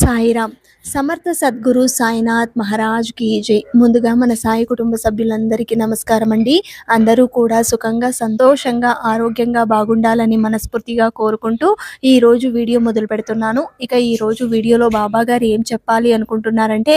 సాయిరామ్ సమర్థ సద్గురు సాయినాథ్ మహారాజ్కి జై. ముందుగా మన సాయి కుటుంబ సభ్యులందరికీ నమస్కారం అండి. అందరూ కూడా సుఖంగా సంతోషంగా ఆరోగ్యంగా బాగుండాలని మనస్ఫూర్తిగా కోరుకుంటూ ఈరోజు వీడియో మొదలు పెడుతున్నాను. ఇక ఈరోజు వీడియోలో బాబా గారు ఏం చెప్పాలి అనుకుంటున్నారంటే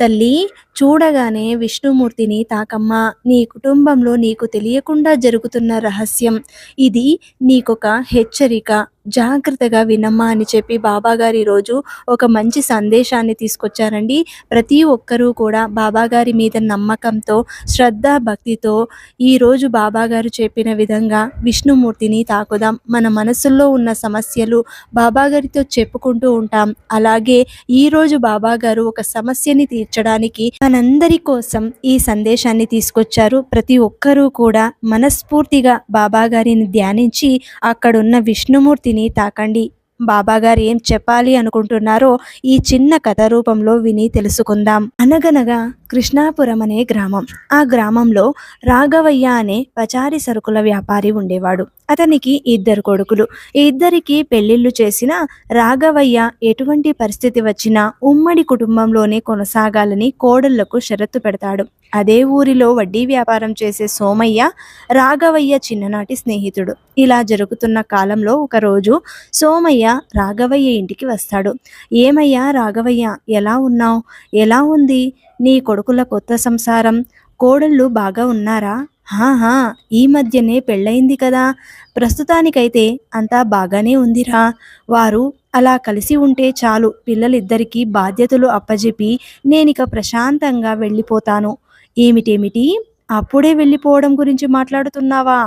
తల్లి చూడగానే విష్ణుమూర్తిని తాకమ్మ. నీ కుటుంబంలో నీకు తెలియకుండా జరుగుతున్న రహస్యం. ఇది నీకొక హెచ్చరిక. జాగ్రత్తగా వినమ్మా అని చెప్పి బాబాగారు ఈరోజు ఒక మంచి సందేశాన్ని తీసుకొచ్చారండి. ప్రతి ఒక్కరూ కూడా బాబా గారి మీద నమ్మకంతో శ్రద్ధ భక్తితో ఈరోజు బాబాగారు చెప్పిన విధంగా విష్ణుమూర్తిని తాకుదాం. మన మనసుల్లో ఉన్న సమస్యలు బాబా గారితో చెప్పుకుంటూ ఉంటాం. అలాగే ఈరోజు బాబా గారు ఒక సమస్యని తీర్చడానికి మనందరి కోసం ఈ సందేశాన్ని తీసుకొచ్చారు. ప్రతి ఒక్కరూ కూడా మనస్ఫూర్తిగా బాబా గారిని ధ్యానించి అక్కడున్న విష్ణుమూర్తిని తాకండి. బాబా గారు ఏం చెప్పాలి అనుకుంటున్నారో ఈ చిన్న కథ రూపంలో విని తెలుసుకుందాం. అనగనగా కృష్ణాపురం అనే గ్రామం. ఆ గ్రామంలో రాఘవయ్య అనే పచారి సరుకుల వ్యాపారి ఉండేవాడు. అతనికి ఇద్దరు కొడుకులు. ఈ ఇద్దరికి పెళ్ళిళ్ళు చేసిన రాఘవయ్య ఎటువంటి పరిస్థితి వచ్చినా ఉమ్మడి కుటుంబంలోనే కొనసాగాలని కోడళ్ళకు షరత్తు పెడతాడు. అదే ఊరిలో వడ్డీ వ్యాపారం చేసే సోమయ్య రాఘవయ్య చిన్ననాటి స్నేహితుడు. ఇలా జరుగుతున్న కాలంలో ఒకరోజు సోమయ్య రాఘవయ్య ఇంటికి వస్తాడు. ఏమయ్యా రాఘవయ్య ఎలా ఉన్నావు? ఎలా ఉంది? నీ కొడుకుల కొత్త సంసారం? కోడళ్ళు బాగా ఉన్నారా? హాహా ఈ మధ్యనే పెళ్ళయింది కదా. ప్రస్తుతానికైతే అంతా బాగానే ఉందిరా. వారు అలా కలిసి ఉంటే చాలు పిల్లలిద్దరికీ బాధ్యతలు అప్పజెప్పి నేనిక ప్రశాంతంగా వెళ్ళిపోతాను. ఏమిటేమిటి? అప్పుడే వెళ్ళిపోవడం గురించి మాట్లాడుతున్నావా?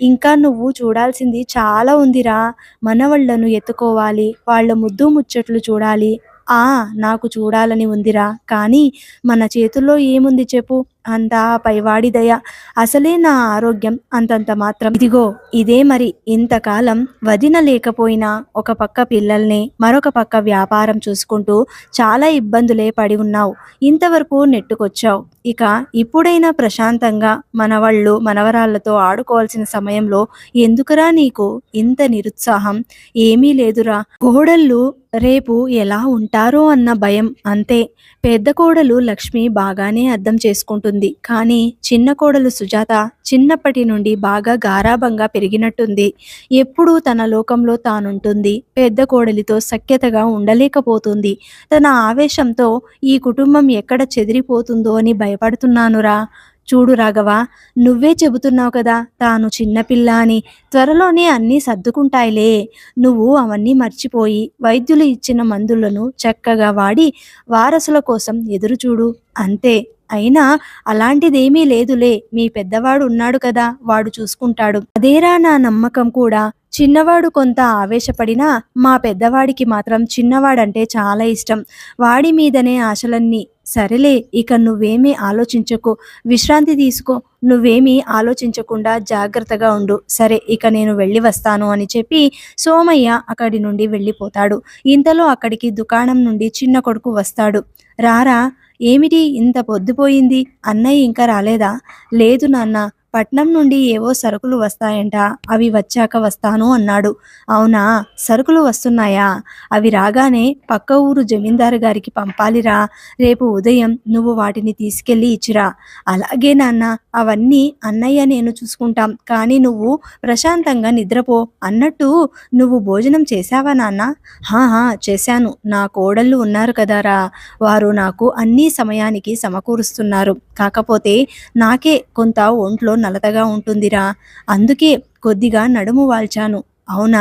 ఇంకా నువ్వు చూడాల్సింది చాలా ఉందిరా. మనవళ్ళను ఎత్తుకోవాలి వాళ్ళ ముద్దు ముచ్చట్లు చూడాలి. ఆ నాకు చూడాలని ఉందిరా. కానీ మన చేతుల్లో ఏముంది చెప్పు. అంతా పైవాడి దయ. అసలే నా ఆరోగ్యం అంతంత మాత్రం. ఇదిగో ఇదే మరి. ఇంతకాలం వదిన లేకపోయినా ఒక పక్క పిల్లల్ని మరొక పక్క వ్యాపారం చూసుకుంటూ చాలా ఇబ్బందులే పడి ఉన్నావు. ఇంతవరకు నెట్టుకొచ్చావు. ఇక ఇప్పుడైనా ప్రశాంతంగా మనవాళ్ళు మనవరాళ్ళతో ఆడుకోవాల్సిన సమయంలో ఎందుకురా నీకు ఇంత నిరుత్సాహం? ఏమీ లేదురా. కోడళ్ళు రేపు ఎలా ఉంటారో అన్న భయం అంతే. పెద్ద కోడలు లక్ష్మి బాగానే అర్థం చేసుకుంటుంది. కానీ చిన్న కోడలు సుజాత చిన్నప్పటి నుండి బాగా గారాభంగా పెరిగినట్టుంది. ఎప్పుడూ తన లోకంలో తానుంటుంది. పెద్ద కోడలితో సఖ్యతగా ఉండలేకపోతుంది. తన ఆవేశంతో ఈ కుటుంబం ఎక్కడ చెదిరిపోతుందో అని భయపడుతున్నానురా. చూడు రాఘవ నువ్వే చెబుతున్నావు కదా తాను చిన్నపిల్ల అని. త్వరలోనే అన్నీ సర్దుకుంటాయిలే. నువ్వు అవన్నీ మర్చిపోయి వైద్యులు ఇచ్చిన మందులను చక్కగా వాడి వారసుల కోసం ఎదురుచూడు. అంతే. అయినా అలాంటిదేమీ లేదులే. మీ పెద్దవాడు ఉన్నాడు కదా వాడు చూసుకుంటాడు. అదేరా నా నమ్మకం కూడా. చిన్నవాడు కొంత ఆవేశపడినా మా పెద్దవాడికి మాత్రం చిన్నవాడంటే చాలా ఇష్టం. వాడి మీదనే ఆశలన్నీ. సరేలే ఇక నువ్వేమీ ఆలోచించకు. విశ్రాంతి తీసుకో. నువ్వేమీ ఆలోచించకుండా జాగ్రత్తగా ఉండు. సరే ఇక నేను వెళ్ళి వస్తాను అని చెప్పి సోమయ్య అక్కడి నుండి వెళ్ళిపోతాడు. ఇంతలో అక్కడికి దుకాణం నుండి చిన్న కొడుకు వస్తాడు. రారా ఏమిటి ఇంత పొద్దుపోయింది? అన్నయ్య ఇంకా రాలేదా? లేదు నాన్న పట్నం నుండి ఏవో సరుకులు వస్తాయంట. అవి వచ్చాక వస్తాను అన్నాడు. అవునా? సరుకులు వస్తున్నాయా? అవి రాగానే పక్క ఊరు జమీందారు గారికి పంపాలిరా. రేపు ఉదయం నువ్వు వాటిని తీసుకెళ్ళి ఇచ్చిరా. అలాగే నాన్న అవన్నీ అన్నయ్య నేను చూసుకుంటాం. కానీ నువ్వు ప్రశాంతంగా నిద్రపో. అన్నట్టు నువ్వు భోజనం చేశావా నాన్న? హాహా చేశాను. నా కోడళ్ళు ఉన్నారు కదారా. వారు నాకు అన్ని సమయానికి సమకూరుస్తున్నారు. కాకపోతే నాకే కొంత ఒంట్లో నలతగా ఉంటుందిరా. అందుకే కొద్దిగా నడుము వాల్చాను. అవునా?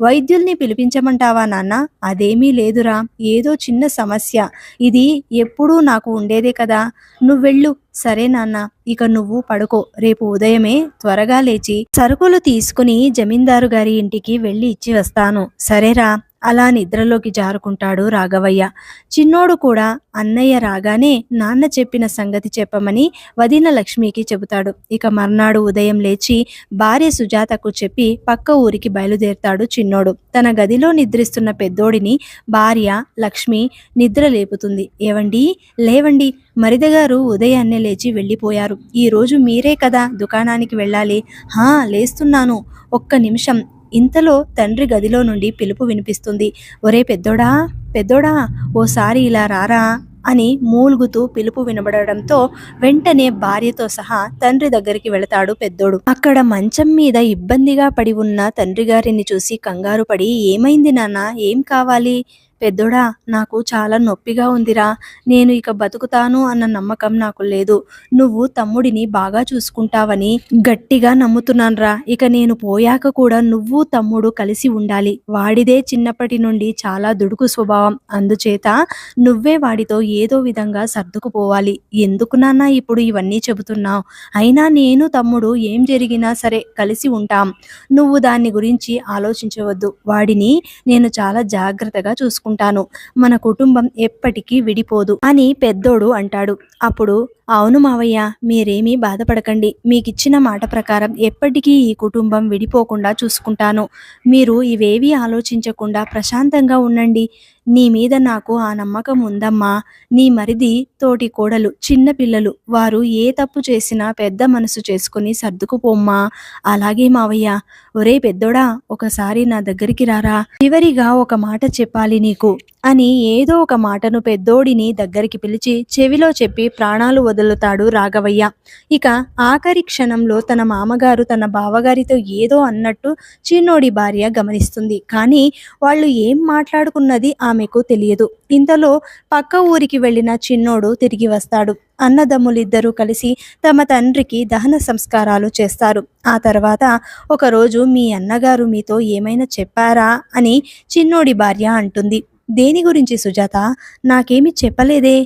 వైద్యుల్ని పిలిపించమంటావా నాన్న? అదేమీ లేదురా. ఏదో చిన్న సమస్య. ఇది ఎప్పుడూ నాకు ఉండేదే కదా. నువ్వెళ్ళు. సరే నాన్న. ఇక నువ్వు పడుకో. రేపు ఉదయమే త్వరగా లేచి సరుకులు తీసుకుని జమీందారు గారి ఇంటికి వెళ్ళి ఇచ్చి వస్తాను. సరేరా? అలా నిద్రలోకి జారుకుంటాడు రాఘవయ్య. చిన్నోడు కూడా అన్నయ్య రాగానే నాన్న చెప్పిన సంగతి చెప్పమని వదిన లక్ష్మికి చెబుతాడు. ఇక మర్నాడు ఉదయం లేచి భార్య సుజాతకు చెప్పి పక్క ఊరికి బయలుదేరుతాడు చిన్నోడు. తన గదిలో నిద్రిస్తున్న పెద్దోడిని భార్య లక్ష్మి నిద్ర లేపుతుంది. ఏవండి? లేవండి. మరిదగారు ఉదయాన్నే లేచి వెళ్ళిపోయారు. ఈరోజు మీరే కదా దుకాణానికి వెళ్ళాలి? హా లేస్తున్నాను. ఒక్క నిమిషం. ఇంతలో తండ్రి గదిలో నుండి పిలుపు వినిపిస్తుంది. ఒరే పెద్దోడా పెద్దోడా ఓసారి ఇలా రారా? అని మూలుగుతూ పిలుపు వినబడడంతో వెంటనే భార్యతో సహా తండ్రి దగ్గరికి వెళతాడు పెద్దోడు. అక్కడ మంచం మీద ఇబ్బందిగా పడి ఉన్న తండ్రి గారిని చూసి కంగారు పడి ఏమైంది నాన్న? ఏం కావాలి? పెద్దోడా నాకు చాలా నొప్పిగా ఉందిరా. నేను ఇక బతుకుతాను అన్న నమ్మకం నాకు లేదు. నువ్వు తమ్ముడిని బాగా చూసుకుంటావని గట్టిగా నమ్ముతున్నాన్రా. ఇక నేను పోయాక కూడా నువ్వు తమ్ముడు కలిసి ఉండాలి. వాడిదే చిన్నప్పటి నుండి చాలా దుడుకు స్వభావం. అందుచేత నువ్వే వాడితో ఏదో విధంగా సర్దుకుపోవాలి. ఎందుకు నాన్న ఇప్పుడు ఇవన్నీ చెబుతున్నావు? అయినా నేను తమ్ముడు ఏం జరిగినా సరే కలిసి ఉంటాం. నువ్వు దాన్ని గురించి ఆలోచించవద్దు. వాడిని నేను చాలా జాగ్రత్తగా చూసుకుంటాను. మన కుటుంబం ఎప్పటికీ విడిపోదు అని పెద్దోడు అంటాడు. అప్పుడు అవును మావయ్య మీరేమీ బాధపడకండి. మీకిచ్చిన మాట ప్రకారం ఎప్పటికీ ఈ కుటుంబం విడిపోకుండా చూసుకుంటాను. మీరు ఇవేవీ ఆలోచించకుండా ప్రశాంతంగా ఉండండి. నీ మీద నాకు ఆ నమ్మకం ఉందమ్మా. నీ మరిది తోటి కోడలు చిన్న పిల్లలు వారు ఏ తప్పు చేసినా పెద్ద మనసు చేసుకుని సర్దుకుపోమ్మా. అలాగే మావయ్య ఒరే పెద్దోడా ఒకసారి నా దగ్గరికి రారా. చివరిగా ఒక మాట చెప్పాలి నీకు అని ఏదో ఒక మాటను పెద్దోడిని దగ్గరికి పిలిచి చెవిలో చెప్పి ప్రాణాలు వదులుతాడు రాఘవయ్య. ఇక ఆఖరి క్షణంలో తన మామగారు తన బావగారితో ఏదో అన్నట్టు చిన్నోడి భార్య గమనిస్తుంది. కానీ వాళ్ళు ఏం మాట్లాడుకున్నది ఆమెకు తెలియదు. ఇంతలో పక్క ఊరికి వెళ్ళిన చిన్నోడు తిరిగి వస్తాడు. అన్నదమ్ములిద్దరూ కలిసి తమ తండ్రికి దహన సంస్కారాలు చేస్తారు. ఆ తర్వాత ఒకరోజు మీ అన్నగారు మీతో ఏమైనా చెప్పారా అని చిన్నోడి భార్య అంటుంది. దేని గురించి సుజాత? నాకేమి చెప్పలేదే.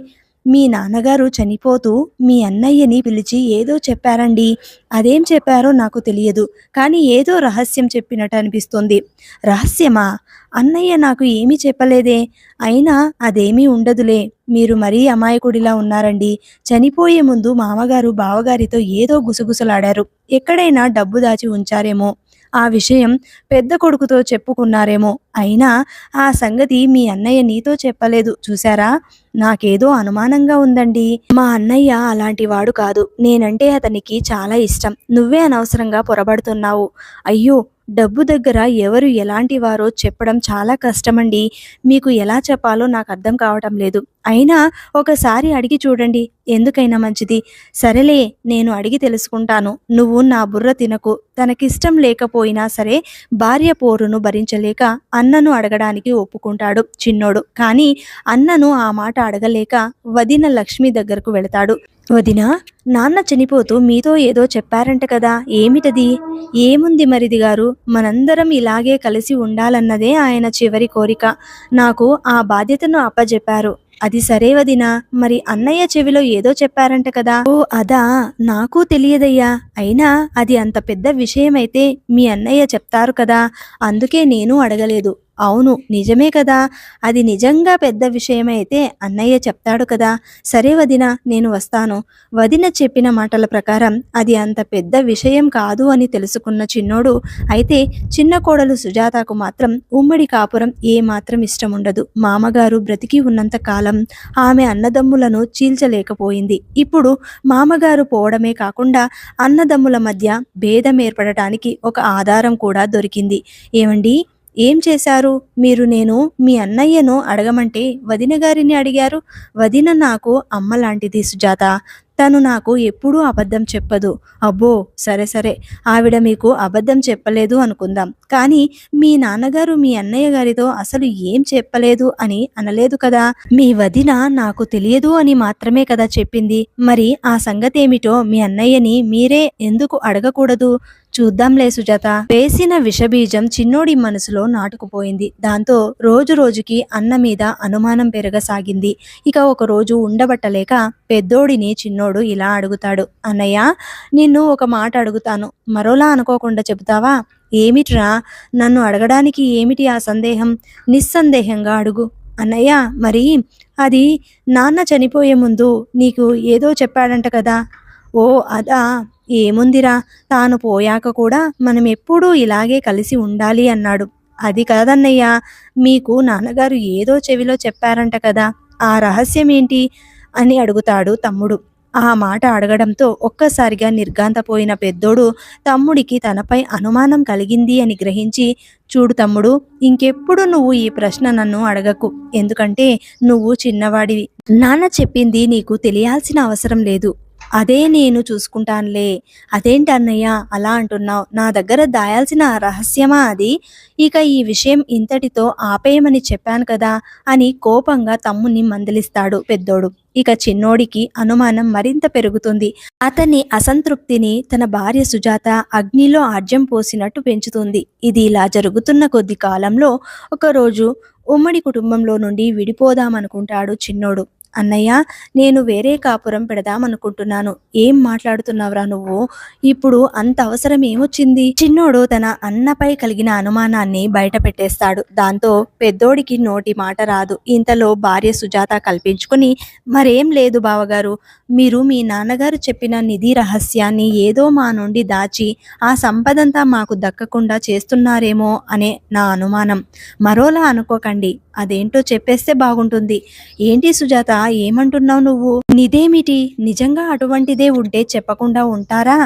మీ నాన్నగారు చనిపోతూ మీ అన్నయ్యని పిలిచి ఏదో చెప్పారండి. అదేం చెప్పారో నాకు తెలియదు. కానీ ఏదో రహస్యం చెప్పినట్టు అనిపిస్తుంది. రహస్యమా? అన్నయ్య నాకు ఏమీ చెప్పలేదే. అయినా అదేమీ ఉండదులే. మీరు మరీ అమాయకుడిలా ఉన్నారండి. చనిపోయే ముందు మామగారు బావగారితో ఏదో గుసగుసలాడారు. ఎక్కడైనా డబ్బు దాచి ఉంచారేమో. ఆ విషయం పెద్ద కొడుకుతో చెప్పుకున్నారేమో. అయినా ఆ సంగతి మీ అన్నయ్య నీతో చెప్పలేదు. చూసారా నాకేదో అనుమానంగా ఉందండి. మా అన్నయ్య అలాంటి వాడు కాదు. నేనంటే అతనికి చాలా ఇష్టం. నువ్వే అనవసరంగా పొరబడుతున్నావు. అయ్యో డబ్బు దగ్గర ఎవరు ఎలాంటి వారో చెప్పడం చాలా కష్టమండి. మీకు ఎలా చెప్పాలో నాకు అర్థం కావటం లేదు. అయినా ఒకసారి అడిగి చూడండి. ఎందుకైనా మంచిది. సరేలే నేను అడిగి తెలుసుకుంటాను. నువ్వు నా బుర్ర తినకు. తనకిష్టం లేకపోయినా సరే భార్య పోరును భరించలేక అన్నను అడగడానికి ఒప్పుకుంటాడు చిన్నోడు. కానీ అన్నను ఆ మాట అడగలేక వదిన లక్ష్మి దగ్గరకు వెళతాడు. వదిన నాన్న చనిపోతూ మీతో ఏదో చెప్పారంట కదా ఏమిటది? ఏముంది మరిది గారు? మనందరం ఇలాగే కలిసి ఉండాలన్నదే ఆయన చివరి కోరిక. నాకు ఆ బాధ్యతను అప్పజెప్పారు. అది సరే వదినా మరి అన్నయ్య చెవిలో ఏదో చెప్పారంట కదా? ఓ అదా. నాకు తెలియదయ్యా. అయినా అది అంత పెద్ద విషయమైతే మీ అన్నయ్య చెప్తారు కదా అందుకే నేను అడగలేదు. అవును నిజమే కదా. అది నిజంగా పెద్ద విషయమైతే అన్నయ్య చెప్తాడు కదా. సరే వదిన నేను వస్తాను. వదిన చెప్పిన మాటల ప్రకారం అది అంత పెద్ద విషయం కాదు అని తెలుసుకున్న చిన్నోడు. అయితే చిన్న కోడలు సుజాతకు మాత్రం ఉమ్మడి కాపురం ఏ మాత్రం ఇష్టం ఉండదు మామగారు బ్రతికి ఉన్నంత కాలం ఆమె అన్నదమ్ములను చీల్చలేకపోయింది. ఇప్పుడు మామగారు పోవడమే కాకుండా అన్నదమ్ముల మధ్య భేదం ఏర్పడటానికి ఒక ఆధారం కూడా దొరికింది. ఏమండి? ఏం చేశారు? మీరు నేను మీ అన్నయ్యను అడగమంటే వదిన గారిని అడిగారు. వదిన నాకు అమ్మ లాంటిది సుజాత. తను నాకు ఎప్పుడూ అబద్ధం చెప్పదు. అబ్బో సరే సరే. ఆవిడ మీకు అబద్ధం చెప్పలేదు అనుకుందాం. కానీ మీ నాన్నగారు మీ అన్నయ్య గారితో అసలు ఏం చెప్పలేదు అని అనలేదు కదా? మీ వదిన నాకు తెలియదు అని మాత్రమే కదా చెప్పింది. మరి ఆ సంగతి ఏమిటో మీ అన్నయ్యని మీరే ఎందుకు అడగకూడదు? చూద్దాంలే సుజాత. వేసిన విషబీజం చిన్నోడి మనసులో నాటుకుపోయింది. దాంతో రోజు రోజుకి అన్న మీద అనుమానం పెరగసాగింది. ఇక ఒక రోజు ఉండబట్టలేక పెద్దోడిని చిన్నోడు ఇలా అడుగుతాడు. అన్నయ్య నిన్ను ఒక మాట అడుగుతాను. మరోలా అనుకోకుండా చెబుతావా? ఏమిట్రా? నన్ను అడగడానికి ఏమిటి ఆ సందేహం? నిస్సందేహంగా అడుగు. అన్నయ్య మరి అది నాన్న చనిపోయే ముందు నీకు ఏదో చెప్పాడంట కదా? ఓ అదా. ఏముందిరా? తాను పోయాక కూడా మనం ఎప్పుడూ ఇలాగే కలిసి ఉండాలి అన్నాడు. అది కాదన్నయ్యా మీకు నాన్నగారు ఏదో చెవిలో చెప్పారంట కదా ఆ రహస్యం ఏంటి అని అడుగుతాడు తమ్ముడు. ఆ మాట అడగడంతో ఒక్కసారిగా నిర్గాంతపోయిన పెద్దోడు తమ్ముడికి తనపై అనుమానం కలిగింది అని గ్రహించి చూడు తమ్ముడు ఇంకెప్పుడు నువ్వు ఈ ప్రశ్న నన్ను అడగకు. ఎందుకంటే నువ్వు చిన్నవాడివి. నాన్న చెప్పింది నీకు తెలియాల్సిన అవసరం లేదు. అదే నేను చూసుకుంటానులే. అదేంటి అన్నయ్య? అలా అంటున్నావు. నా దగ్గర దాయాల్సిన రహస్యమా అది? ఇక ఈ విషయం ఇంతటితో ఆపేయమని చెప్పాను కదా అని కోపంగా తమ్ముని మందలిస్తాడు పెద్దోడు. ఇక చిన్నోడికి అనుమానం మరింత పెరుగుతుంది. అతని అసంతృప్తిని తన భార్య సుజాత అగ్నిలో ఆర్జం పోసినట్టు పెంచుతుంది. ఇది ఇలా జరుగుతున్న కొద్ది కాలంలో ఒకరోజు ఉమ్మడి కుటుంబంలో నుండి విడిపోదామనుకుంటాడు చిన్నోడు. అన్నయ్య నేను వేరే కాపురం పెడదామనుకుంటున్నాను. ఏం మాట్లాడుతున్నావురా నువ్వు? ఇప్పుడు అంత అవసరం ఏమొచ్చింది? చిన్నోడు తన అన్నపై కలిగిన అనుమానాన్ని బయట పెట్టేస్తాడు దాంతో పెద్దోడికి నోటి మాట రాదు. ఇంతలో భార్య సుజాత కల్పించుకుని మరేం లేదు బావగారు. మీరు మీ నాన్నగారు చెప్పిన నిధి రహస్యాన్ని ఏదో మా నుండి దాచి ఆ సంపదంతా మాకు దక్కకుండా చేస్తున్నారేమో అనే నా అనుమానం. మరోలా అనుకోకండి. అదేంటో చెప్పేస్తే బాగుంటుంది. ఏంటి సుజాత ఏమంటున్నావు నువ్వు? నిదేమిటి? నిజంగా అటువంటిదే ఉంటే చెప్పకుండా ఉంటారా?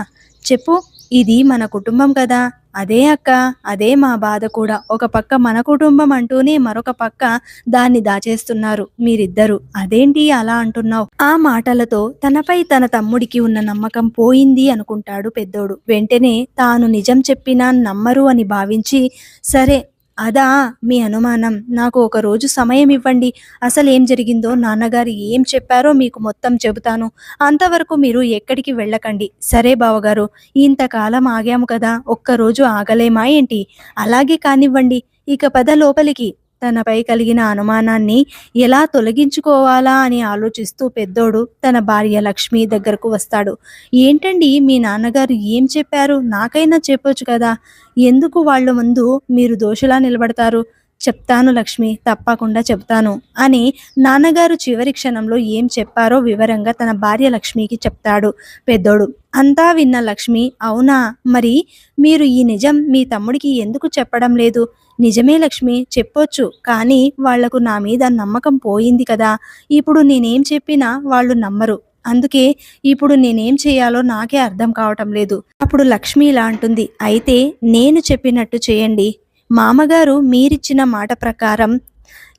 చెప్పు ఇది మన కుటుంబం కదా. అదే అక్క అదే మా బాధ కూడా. ఒక పక్క మన కుటుంబం అంటూనే మరొక పక్క దాన్ని దాచేస్తున్నారు మీరిద్దరు. అదేంటి అలా అంటున్నావు? ఆ మాటలతో తనపై తన తమ్ముడికి ఉన్న నమ్మకం పోయింది అనుకుంటాడు పెద్దోడు. వెంటనే తాను నిజం చెప్పినా నమ్మరు అని భావించి సరే అదా మీ అనుమానం. నాకు ఒక రోజు సమయం ఇవ్వండి. అసలు ఏం జరిగిందో నాన్నగారు ఏం చెప్పారో మీకు మొత్తం చెబుతాను. అంతవరకు మీరు ఎక్కడికి వెళ్ళకండి. సరే బావగారు ఇంతకాలం ఆగాము కదా ఒక్కరోజు ఆగలేమా ఏంటి? అలాగే కానివ్వండి. ఇక పద లోపలికి. తనపై కలిగిన అనుమానాన్ని ఎలా తొలగించుకోవాలా అని ఆలోచిస్తూ పెద్దోడు తన భార్య లక్ష్మి దగ్గరకు వస్తాడు. ఏంటండి మీ నాన్నగారు ఏం చెప్పారు? నాకైనా చెప్పొచ్చు కదా? ఎందుకు వాళ్ళ ముందు మీరు దోషులా నిలబడతారు? చెప్తాను లక్ష్మి తప్పకుండా చెప్తాను అని నాన్నగారు చివరి క్షణంలో ఏం చెప్పారో వివరంగా తన భార్య లక్ష్మికి చెప్తాడు పెద్దోడు. అంతా విన్న లక్ష్మి అవునా? మరి మీరు ఈ నిజం మీ తమ్ముడికి ఎందుకు చెప్పడం లేదు? నిజమే లక్ష్మి చెప్పొచ్చు. కానీ వాళ్ళకు నా మీద నమ్మకం పోయింది కదా. ఇప్పుడు నేనేం చెప్పినా వాళ్ళు నమ్మరు. అందుకే ఇప్పుడు నేనేం చేయాలో నాకే అర్థం కావటం లేదు. అప్పుడు లక్ష్మి ఇలా అంటుంది. అయితే నేను చెప్పినట్టు చేయండి. మామగారు మీరిచ్చిన మాట ప్రకారం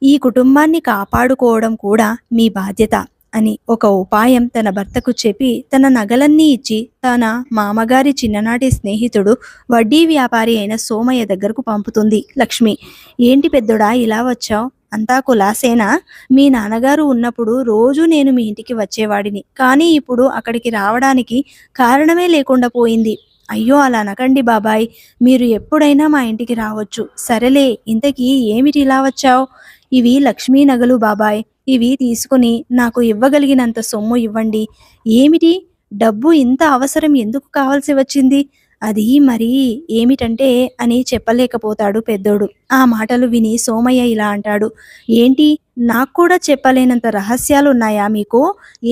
ఈ కుటుంబాన్ని కాపాడుకోవడం కూడా మీ బాధ్యత. అని ఒక ఉపాయం తన భర్తకు చెప్పి తన నగలన్నీ ఇచ్చి తన మామగారి చిన్ననాటి స్నేహితుడు వడ్డీ వ్యాపారి అయిన సోమయ్య దగ్గరకు పంపుతుంది. లక్ష్మి ఏంటి పెద్దోడా ఇలా వచ్చావు? అంతా కులాసేనా? మీ నాన్నగారు ఉన్నప్పుడు రోజు నేను మీ ఇంటికి వచ్చేవాడిని. కానీ ఇప్పుడు అక్కడికి రావడానికి కారణమే లేకుండా పోయింది. అయ్యో అలా అనకండి బాబాయ్. మీరు ఎప్పుడైనా మా ఇంటికి రావచ్చు. సరేలే ఇంతకీ ఏమిటి ఇలా వచ్చావు? ఇవి లక్ష్మీ నగలు బాబాయ్. ఇవి తీసుకుని నాకు ఇవ్వగలిగినంత సొమ్ము ఇవ్వండి. ఏమిటి? డబ్బు ఇంత అవసరం ఎందుకు కావాల్సి వచ్చింది? అది మరి ఏమిటంటే అని చెప్పలేకపోతాడు పెద్దోడు. ఆ మాటలు విని సోమయ్య ఇలా అంటాడు. ఏంటి? నాకు కూడా చెప్పలేనంత రహస్యాలు ఉన్నాయా మీకు?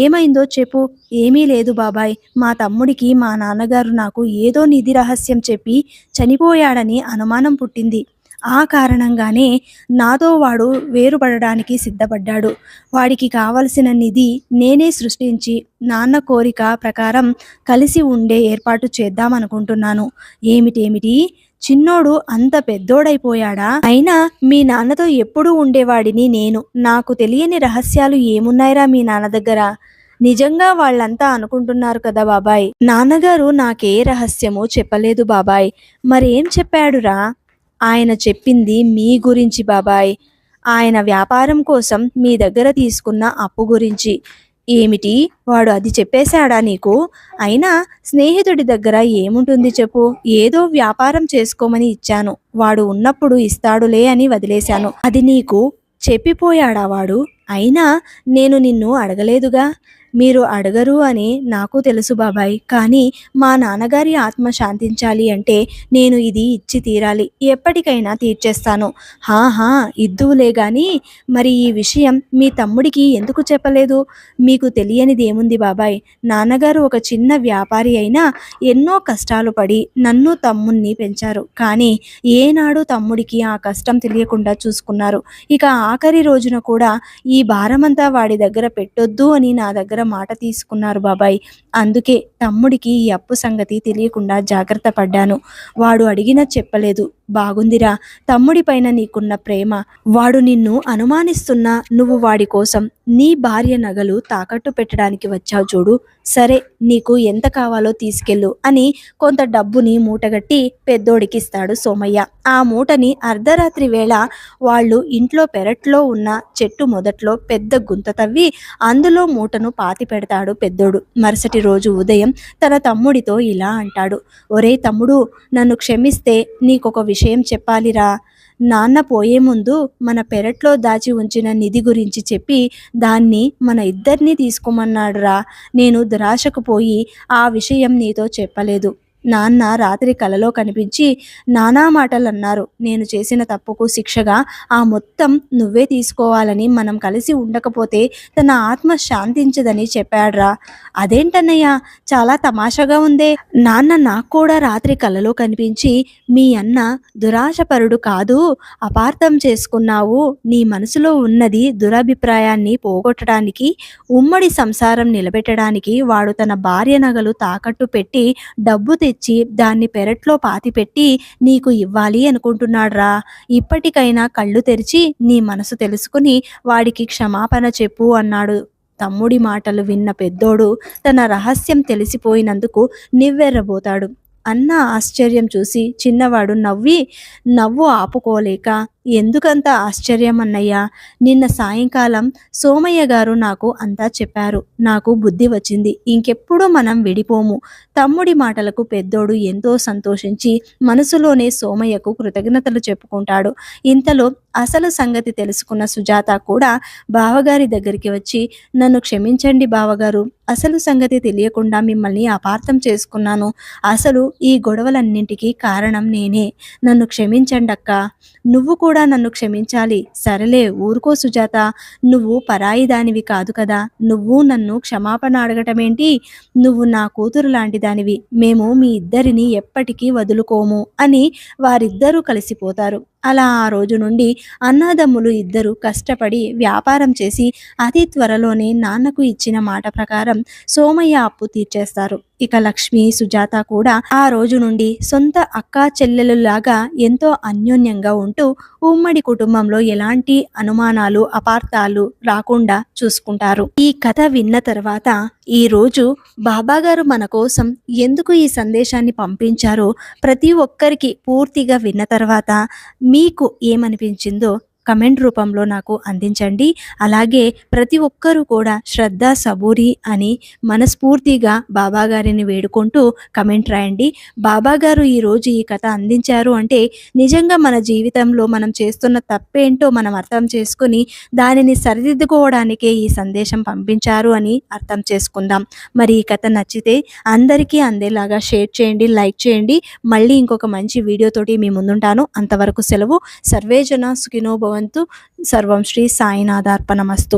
ఏమైందో చెప్పు. ఏమీ లేదు బాబాయ్. మా తమ్ముడికి మా నాన్నగారు నాకు ఏదో నిధి రహస్యం చెప్పి చనిపోయాడని అనుమానం పుట్టింది. ఆ కారణంగానే నాతో వాడు వేరుపడడానికి సిద్ధపడ్డాడు. వాడికి కావలసిన నిధి నేనే సృష్టించి నాన్న కోరిక ప్రకారం కలిసి ఉండే ఏర్పాటు చేద్దామనుకుంటున్నాను. ఏమిటేమిటి? చిన్నోడు అంత పెద్దోడైపోయాడా? అయినా మీ నాన్నతో ఎప్పుడూ ఉండేవాడిని నేను. నాకు తెలియని రహస్యాలు ఏమున్నాయిరా మీ నాన్న దగ్గర? నిజంగా వాళ్ళంతా అనుకుంటున్నారు కదా బాబాయ్. నాన్నగారు నాకే రహస్యమో చెప్పలేదు బాబాయ్. మరేం చెప్పాడురా? ఆయన చెప్పింది మీ గురించి బాబాయ్. ఆయన వ్యాపారం కోసం మీ దగ్గర తీసుకున్న అప్పు గురించి. ఏమిటి? వాడు అది చెప్పేశాడా నీకు? అయినా స్నేహితుడి దగ్గర ఏముంటుంది చెప్పు. ఏదో వ్యాపారం చేసుకోమని ఇచ్చాను. వాడు ఉన్నప్పుడు ఇస్తాడులే అని వదిలేశాను. అది నీకు చెప్పిపోయాడా వాడు? అయినా నేను నిన్ను అడగలేదుగా. మీరు అడగరు అని నాకు తెలుసు బాబాయ్. కానీ మా నాన్నగారి ఆత్మ శాంతించాలి అంటే నేను ఇది ఇచ్చి తీరాలి. ఎప్పటికైనా తీర్చేస్తాను. హాహా ఇద్దువులే గాని మరి ఈ విషయం మీ తమ్ముడికి ఎందుకు చెప్పలేదు? మీకు తెలియనిదేముంది బాబాయ్? నాన్నగారు ఒక చిన్న వ్యాపారి అయినా ఎన్నో కష్టాలు పడి నన్ను తమ్ముణ్ణి పెంచారు. కానీ ఏనాడు తమ్ముడికి ఆ కష్టం తెలియకుండా చూసుకున్నారు. ఇక ఆఖరి రోజున కూడా ఈ ఈ భారమంతా వాడి దగ్గర పెట్టొద్దు అని నా దగ్గర మాట తీసుకున్నారు బాబాయ్. అందుకే తమ్ముడికి ఈ అప్పు సంగతి తెలియకుండా జాగ్రత్త పడ్డాను. వాడు అడిగినా చెప్పలేదు. బాగుందిరా. తమ్ముడి పైన నీకున్న ప్రేమ వాడు నిన్ను అనుమానిస్తున్నా నువ్వు వాడి కోసం నీ భార్య నగలు తాకట్టు పెట్టడానికి వచ్చావు చూడు. సరే నీకు ఎంత కావాలో తీసుకెళ్ళు అని కొంత డబ్బుని మూటగట్టి పెద్దోడికి ఇస్తాడు సోమయ్య. ఆ మూటని అర్ధరాత్రి వేళ వాళ్ళు ఇంట్లో పెరట్లో ఉన్న చెట్టు మొదట్లో పెద్ద గుంత తవ్వి అందులో మూటను పాతి పెడతాడు పెద్దోడు. మరుసటి రోజు ఉదయం తన తమ్ముడితో ఇలా అంటాడు. ఒరే తమ్ముడు నన్ను క్షమిస్తే నీకొక విషయం చెప్పాలిరా. నాన్న పోయే ముందు మన పెరట్లో దాచి ఉంచిన నిధి గురించి చెప్పి దాన్ని మన ఇద్దరినీ తీసుకోమన్నాడురా. నేను దురాశకు పోయి ఆ విషయం నీతో చెప్పలేదు. నాన్న రాత్రి కలలో కనిపించి నానా మాటలు అన్నారు నేను చేసిన తప్పుకు శిక్షగా ఆ మొత్తం నువ్వే తీసుకోవాలని మనం కలిసి ఉండకపోతే తన ఆత్మ శాంతించదని చెప్పాడ్రా. అదేంటన్నయ్య? చాలా తమాషాగా ఉందే. నాన్న నాకు కూడా రాత్రి కలలో కనిపించి మీ అన్న దురాశపరుడు కాదు. అపార్థం చేసుకున్నావు. నీ మనసులో ఉన్నది దురభిప్రాయాన్ని పోగొట్టడానికి ఉమ్మడి సంసారం నిలబెట్టడానికి వాడు తన భార్య నగలు తాకట్టు పెట్టి డబ్బు తెచ్చి దాన్ని పెరట్లో పాతిపెట్టి నీకు ఇవ్వాలి అనుకుంటున్నాడ్రా. ఇప్పటికైనా కళ్ళు తెరిచి నీ మనసు తెలుసుకుని వాడికి క్షమాపణ చెప్పు అన్నాడు. తమ్ముడి మాటలు విన్న పెద్దోడు తన రహస్యం తెలిసిపోయినందుకు నివ్వెర్రబోతాడు. అన్న ఆశ్చర్యం చూసి చిన్నవాడు నవ్వి నవ్వు ఆపుకోలేక ఎందుకంత ఆశ్చర్యం అన్నయ్యా నిన్న సాయంకాలం సోమయ్య గారు నాకు అంతా చెప్పారు. నాకు బుద్ధి వచ్చింది. ఇంకెప్పుడు మనం విడిపోము. తమ్ముడి మాటలకు పెద్దోడు ఎంతో సంతోషించి మనసులోనే సోమయ్యకు కృతజ్ఞతలు చెప్పుకుంటాడు. ఇంతలో అసలు సంగతి తెలుసుకున్న సుజాత కూడా బావగారి దగ్గరికి వచ్చి నన్ను క్షమించండి బావగారు. అసలు సంగతి తెలియకుండా మిమ్మల్ని అపార్థం చేసుకున్నాను. అసలు ఈ గొడవలన్నింటికీ కారణం నేనే. నన్ను క్షమించండి అక్క నువ్వు కూడా నన్ను క్షమించాలి. సరేలే ఊరుకో సుజాత. నువ్వు పరాయి దానివి కాదు కదా. నువ్వు నన్ను క్షమాపణ అడగటమేంటి? నువ్వు నా కూతురు లాంటి దానివి. మేము మీ ఇద్దరిని ఎప్పటికీ వదులుకోము అని వారిద్దరూ కలిసిపోతారు. అలా ఆ రోజు నుండి అన్నదమ్ములు ఇద్దరు కష్టపడి వ్యాపారం చేసి అతి త్వరలోనే నాన్నకు ఇచ్చిన మాట ప్రకారం సోమయ్య అప్పు తీర్చేస్తారు. ఇక లక్ష్మి సుజాత కూడా ఆ రోజు నుండి సొంత అక్కా చెల్లెలులాగా ఎంతో అన్యోన్యంగా ఉంటూ ఉమ్మడి కుటుంబంలో ఎలాంటి అనుమానాలు అపార్థాలు రాకుండా చూసుకుంటారు. ఈ కథ విన్న తర్వాత ఈ రోజు బాబాగారు మన కోసం ఎందుకు ఈ సందేశాన్ని పంపించారో ప్రతి ఒక్కరికి పూర్తిగా విన్న తర్వాత మీకు ఏమనిపించిందో కమెంట్ రూపంలో నాకు అందించండి. అలాగే ప్రతి ఒక్కరూ కూడా శ్రద్ధ సబూరి అని మనస్ఫూర్తిగా బాబాగారిని వేడుకుంటూ కమెంట్ రాయండి. బాబాగారు ఈరోజు ఈ కథ అందించారు అంటే నిజంగా మన జీవితంలో మనం చేస్తున్న తప్పేంటో మనం అర్థం చేసుకుని దానిని సరిదిద్దుకోవడానికే ఈ సందేశం పంపించారు అని అర్థం చేసుకుందాం. మరి ఈ కథ నచ్చితే అందరికీ అందేలాగా షేర్ చేయండి లైక్ చేయండి. మళ్ళీ ఇంకొక మంచి వీడియోతోటి మీ ముందుంటాను. అంతవరకు సెలవు. సర్వేజన సుఖినోభవ భవంతు సర్వం శ్రీ సాయినాథార్పణమస్తు.